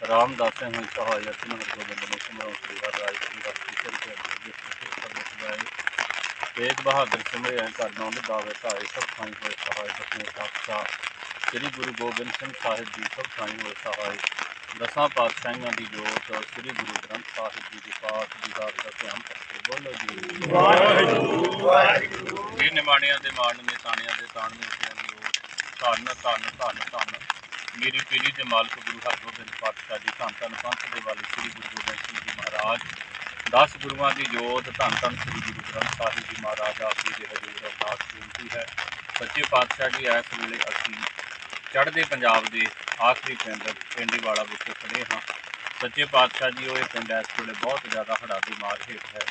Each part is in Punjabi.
ਰਾਮਦਾਸੇ ਹੋਈ ਸਹਾਇ ਅਤਿਨ ਹਰਗੋਬਿੰਦ ਨੇ ਸਿਮਰੋ ਸ੍ਰੀ ਹਰਿ ਰਾਇ ਸ੍ਰੀ ਹਰਿ ਕ੍ਰਿਸ਼ਨ ਕੇ ਜਿਸ ਕੇ ਸਰਬਤ ਜਾਏ ਤੇਗ ਬਹਾਦਰ ਸਿਮਰਿਆ ਕਰਨੋਂ ਦੇ ਦਾਵੇ ਧਾਏ ਸਭ ਥਾਈ ਹੋਏ ਸਹਾਇ ਬਖਨੇ ਸਾਖਾ ਸ੍ਰੀ ਗੁਰੂ ਗੋਬਿੰਦ ਸਿੰਘ ਸਾਹਿਬ ਜੀ ਸਭ ਥਾਈ ਹੋਏ ਸਹਾਇ ਦਸਾਂ ਪਾਤਸ਼ਾਹੀਆਂ ਦੀ ਜੋਤ ਸ੍ਰੀ ਗੁਰੂ ਗ੍ਰੰਥ ਸਾਹਿਬ ਜੀ ਦੀ ਪਾਠ ਦੀ ਦਾਤ ਦਾ ਧਿਆਨ ਕਰਕੇ ਬੋਲੋ ਜੀ। ਵਾਹਿਗੁਰੂ। ਵਾਹਿਗੁਰੂ ਇਹ ਨਿਮਾਣਿਆਂ ਦੇ ਮਾਣ ਨੇ ਤਾਣਿਆਂ ਦੇ ਤਾਣ ਨੇ ਦੀ ਧੰਨ ਧੰਨ ਧੰਨ ਧੰਨ। ਮੇਰੀ ਪੀਰੀ ਦੇ ਮਾਲਕ ਗੁਰੂ ਹਰਗੋਬਿੰਦ ਪਾਤਸ਼ਾਹ ਜੀ, ਧੰਨ ਧੰਨ ਪੰਥ ਦੇ ਵਾਲੇ ਸ੍ਰੀ ਗੁਰੂ ਗੋਬਿੰਦ ਸਿੰਘ ਜੀ ਮਹਾਰਾਜ, ਦਸ ਗੁਰੂਆਂ ਦੀ ਜੋਤ, ਧੰਨ ਧੰਨ ਸ੍ਰੀ ਗੁਰੂ ਗ੍ਰੰਥ ਸਾਹਿਬ ਜੀ ਮਹਾਰਾਜ, ਆਪ ਜੀ ਦੇ ਹਜ਼ੂਰ ਅਰਦਾਸ ਬੇਨਤੀ ਹੈ। ਸੱਚੇ ਪਾਤਸ਼ਾਹ ਜੀ, ਇਸ ਵੇਲੇ ਅਸੀਂ ਚੜ੍ਹਦੇ ਪੰਜਾਬ ਦੇ ਆਖਰੀ ਪਿੰਡ ਵਾਲਾ ਵਿਖੇ ਖੜੇ ਹਾਂ। ਸੱਚੇ ਪਾਤਸ਼ਾਹ ਜੀ, ਉਹ ਇਹ ਪਿੰਡ ਇਸ ਵੇਲੇ ਬਹੁਤ ਜ਼ਿਆਦਾ ਹੜ੍ਹਾਂ ਦੀ ਮਾਰ ਹੇਠ ਹੈ।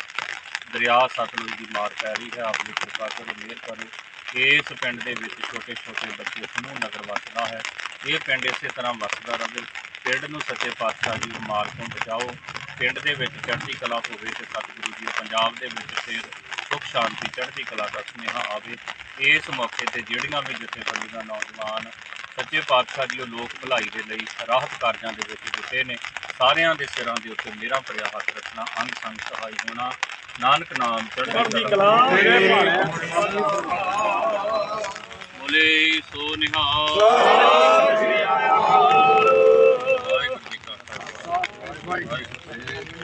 ਦਰਿਆ ਸਤਲੁਜ ਦੀ ਮਾਰ ਪੈ ਰਹੀ ਹੈ। ਆਪਣੀ ਕਿਰਪਾ ਕਰੋ, ਮਿਹਰ ਕਰੋ। ਇਸ ਪਿੰਡ ਦੇ ਵਿੱਚ ਛੋਟੇ ਛੋਟੇ ਬੱਚੇ ਸਮੂਹ ਨਗਰ ਵਸਦਾ ਹੈ। ਇਹ ਪਿੰਡ ਇਸੇ ਤਰ੍ਹਾਂ ਵਸਦਾ ਰਹੇ। ਪਿੰਡ ਨੂੰ ਸੱਚੇ ਪਾਤਸ਼ਾਹ ਜੀ ਮਾਰ ਤੋਂ ਬਚਾਓ। ਪਿੰਡ ਦੇ ਵਿੱਚ ਚੜ੍ਹਦੀ ਕਲਾ ਹੋਵੇ ਤੇ ਸਤਿਗੁਰੂ ਜੀ ਪੰਜਾਬ ਦੇ ਵਿੱਚ ਫਿਰ ਸੁਖ, ਸ਼ਾਂਤੀ, ਚੜ੍ਹਦੀ ਕਲਾ ਦਾ ਸੁਨੇਹਾ ਆਵੇ। ਇਸ ਮੌਕੇ ਤੇ ਜਿਹੜੀਆਂ ਵੀ ਜਥੇਬੰਦੀਆਂ ਨੌਜਵਾਨ ਸੱਚੇ ਪਾਤਸ਼ਾਹ ਜੀ ਉਹ ਲੋਕ ਭਲਾਈ ਦੇ ਲਈ ਰਾਹਤ ਕਾਰਜਾਂ ਦੇ ਵਿੱਚ ਜੁਟੇ ਨੇ। ਸਾਰਿਆਂ ਦੇ ਸਿਰਾਂ ਦੇ ਉੱਤੇ ਮੇਰਾ ਭਰਿਆ ਹੱਥ ਰੱਖਣਾ ਅੰਗ ਸੰਗ ਸਹਾਈ ਹੋਣਾ। ਨਾਨਕ ਨਾਮ ਚੜ੍ਹਦੀ ਕਲਾ ਮੇਰੇ ਭਾਣੇ। ਬੋਲੇ ਸੋ ਨਿਹਾਲ। ਵਾਹਿਗੁਰੂ